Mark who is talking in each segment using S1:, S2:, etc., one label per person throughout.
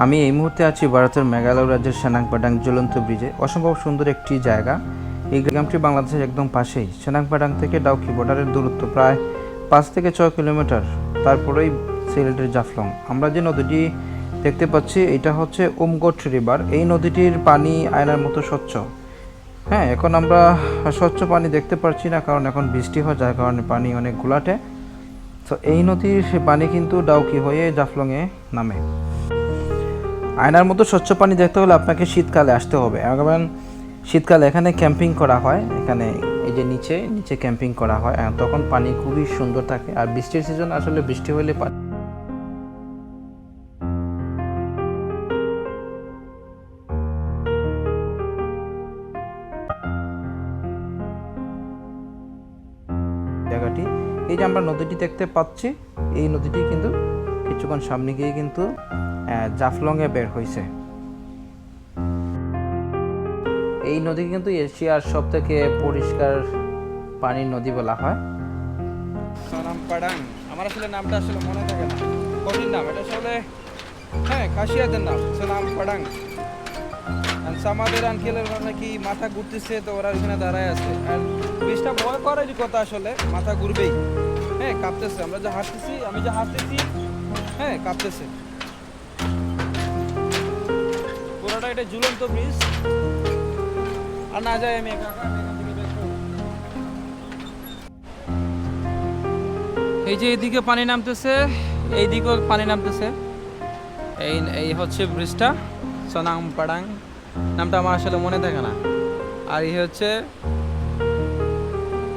S1: আমি এই মুহূর্তে আছি ভারতের মেঘালয় রাজ্যের সেনাংপাটাং জ্বলন্ত ব্রিজে। অসম্ভব সুন্দর একটি জায়গা। এই গ্রামটি বাংলাদেশের একদম পাশেই। সেনাংপাটাং থেকে ডাউকি বর্ডারের দূরত্ব প্রায় পাঁচ থেকে ছয় কিলোমিটার। তারপরেই সিলেটের জাফলং। আমরা যে নদীটি দেখতে পাচ্ছি, এটা হচ্ছে উমগট রিভার। এই নদীটির পানি আয়নার মতো স্বচ্ছ। হ্যাঁ এখন আমরা স্বচ্ছ পানি দেখতে পাচ্ছি না, কারণ এখন বৃষ্টি হয়, যার কারণে পানি অনেক ঘোলাটে। তো এই নদীর পানি কিন্তু ডাউকি হয়ে জাফলংয়ে নামে। আয়নার মতো স্বচ্ছ পানি দেখতে হলে আপনাকে শীতকালে আসতে হবে। এখন শীতকালে এখানে ক্যাম্পিং করা হয়। এখানে এই যে নিচে নিচে ক্যাম্পিং করা হয়। তখন পানি খুবই সুন্দর থাকে। আর বৃষ্টির সিজন আসলে বৃষ্টি হলে পানি জায়গাটি, এই যে আমরা নদীটি দেখতে পাচ্ছি, এই নদীটি কিন্তু কিছুক্ষণ সামনে গিয়ে কিন্তু জাফলংয়ে বের হয়েছে এই নদী কিন্তু এশিয়ার সব থেকে পরিষ্কার পানির নদী বলা হয়।
S2: আমার আসলে নামটা আসলে মনে থাকে না। কঠিন নাম, এটা আসলে হ্যাঁ খাসিয়াদের নাম নাম পাডাং আঙ্কেলের নাকি মাথা ঘুরতেছে, তো ওরা ওখানে দাঁড়ায় আছে। আর বিষটা ভয় করারই কথা আসলে, মাথা ঘুরবেই। হ্যাঁ কাঁপতেছে, আমরা যে হাঁটতেছি, আমি যে হাঁটতেছি হ্যাঁ কাঁপতেছে। এটা ঝুলন্ত ব্রিজ আর না যায় আমি। এই যে এদিকে পানি নামতেছে এইদিকেও পানি নামতেছে। এই এই হচ্ছে ব্রিজটা সোনাং পাডাং। নামটা আমার আসলে মনে থাকে না। আর এই হচ্ছে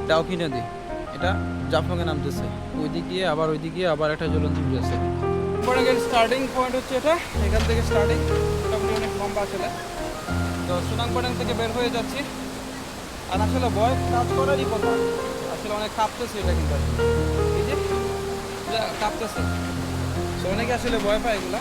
S2: ডাউকি নদী। এটা জাফলংয়ে নামতেছে। ওইদিকে আবার ওইদিকে আবার একটা জ্বলন্ত ব্রিজ আছে। স্টার্টিং পয়েন্ট হচ্ছে এটা, এখান থেকে স্টার্টিং মোটামুটি অনেক লম্বা আসলে তো সোনাং থেকে বের হয়ে যাচ্ছি। আর আসলে বয়স কাজ করারই কথা। আসলে অনেক কাঁপতেছে এটা কিন্তু। এই যা কাঁপতেছে। তো অনেকে আসলে ভয় পায় এগুলা।